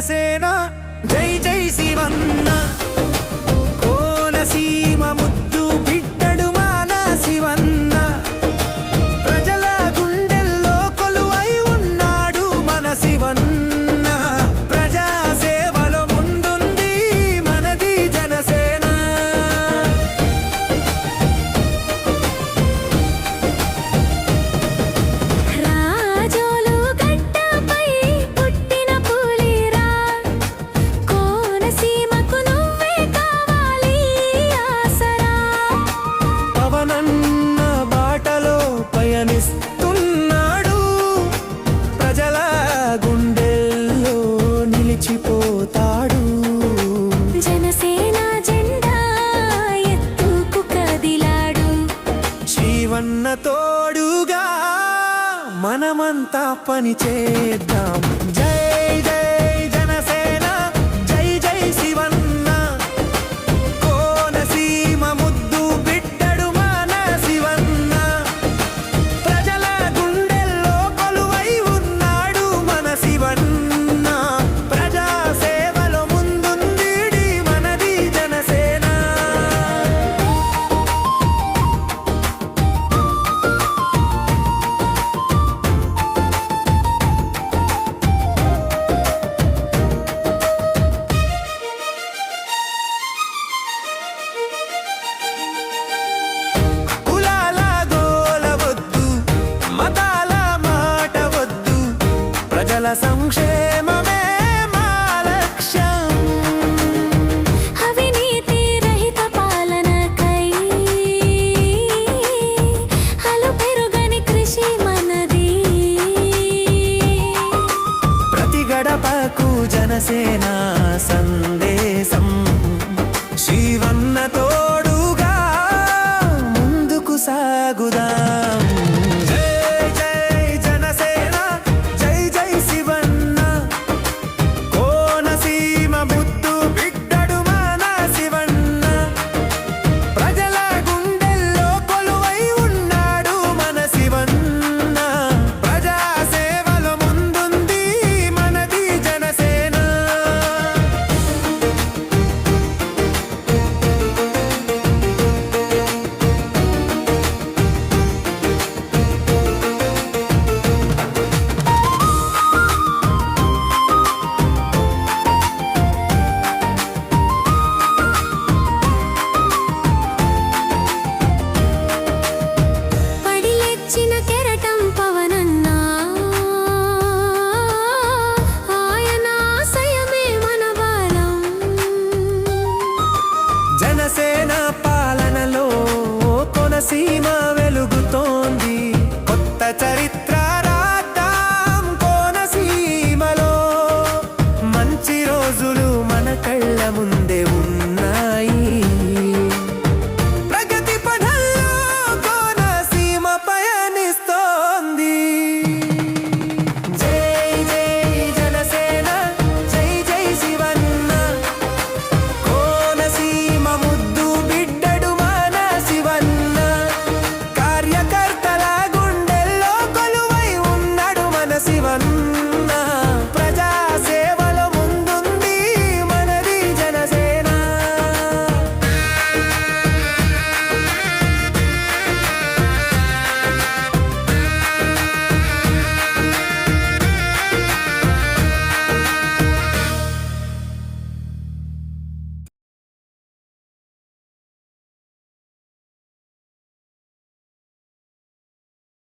సేనా జై జై శివన్నా. తోడుగా మనమంతా పని చేద్దాం. జై ప్రజల సంక్షేమ. సీమ వెలుగుతోంది. కొత్త చరిత్ర రాద్దాం కోనసీమలో. మంచి రోజులు మన కళ్ళ ముందే